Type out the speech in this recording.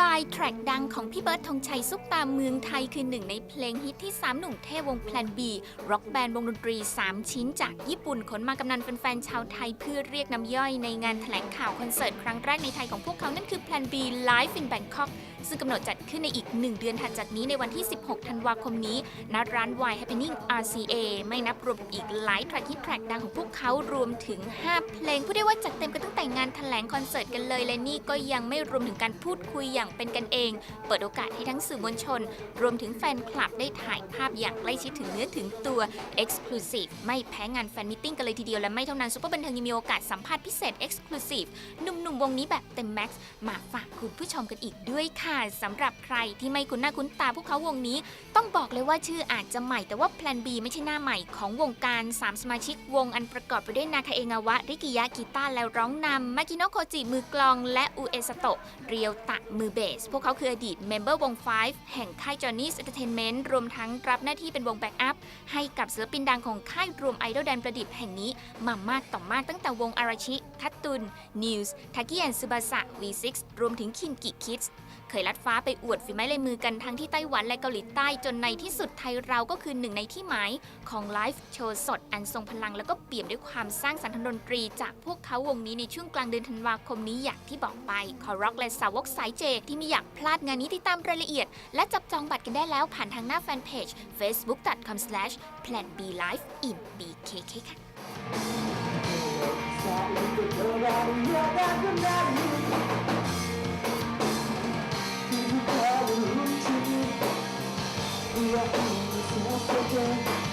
บายแทร็กดังของพี่เบิร์ดธงชัยซุปตาเมืองไทยคือหนึ่งในเพลงฮิตที่ 3 หนุ่มเทวงแพลนบีร็อกแบนด์วงดนตรี 3 ชิ้นจากญี่ปุ่นขนมากำนันแฟนๆชาวไทยเพื่อเรียกน้ำย่อยในงานแถลงข่าวคอนเสิร์ตครั้งแรกในไทยของพวกเขานั่นคือ Plan B Live in Bangkok ซึ่งกำหนดจัดขึ้นในอีก 1 เดือนถัดจากนี้ในวันที่ 16 ธันวาคมนี้ณร้าน Y Happening RCA ไม่นับรวมอีกหลายแทร็กฮิตแทร็กดังของพวกเขารวมถึง 5 เพลงผู้ได้ว่าจัดเต็มกันตั้งแต่งานแถลงคอนเสิร์ตกันเลยและนี่ก็ยังไม่รวมถึงการพูดคุยอย่างเป็นกันเอง เปิดโอกาสให้ทั้งสื่อมวลชน รวมถึงแฟนคลับได้ถ่ายภาพอย่างใกล้ชิดถึงเนื้อถึงตัว Exclusive ไม่แพ้งานแฟนมิทติ้งกันเลยทีเดียวและไม่เท่านั้นซุปเปอร์บันเทิงยังมีโอกาสสัมภาษณ์พิเศษ Exclusive หนุ่มๆวงนี้แบบเต็มแม็กซ์มาฝากคุณผู้ชมกันอีกด้วยค่ะสำหรับใครที่ไม่คุ้นหน้าคุ้นตาพวกเขาวงนี้ ต้องบอกเลยว่าชื่ออาจจะใหม่แต่ว่า Plan B ไม่ใช่หน้าใหม่ของวงการ 3 สมาชิกวงอันประกอบไปด้วยนาคาเองาวะริกิยะกีตาร์และร้องนำมากิโนะโคจิมือกลอง และอุเอสโตะเรียวตะมือเบส พวกเขาคืออดีตเมมเบอร์วง 5 แห่งค่าย Johnny's Entertainment รวมทั้งรับหน้าที่เป็นวงแบ็กอัพ ให้กับศิลปินดังของค่ายรวมไอดอลแดนประดิษฐ์แห่งนี้ มามากต่อมากตั้งแต่วงอาราชิ คัตตุน นิวส์ทากิแอนซูบาสะ V6 รวมถึงคินกิคิดส์เคยลัดฟ้าไปอวดฝีไม้ลายมือกันทั้งที่ไต้หวันและเกาหลีใต้จนในที่สุดไทยเราก็คือหนึ่งในที่หมายของไลฟ์โชว์สดอันทรงพลัง แล้วก็เปี่ยมด้วยความสร้างสรรค์ทางดนตรี จากพวกเขาวงนี้ในช่วงกลางเดือนธันวาคมนี้อย่างที่บอกไปขอร็อกและสาวกสายเจที่ไม่อยากพลาดงานนี้ติดตามรายละเอียด และจับจองบัตรกันได้แล้วผ่านทางหน้าแฟนเพจ facebook.com/planblife.in.bkk ค่ะ Yeah.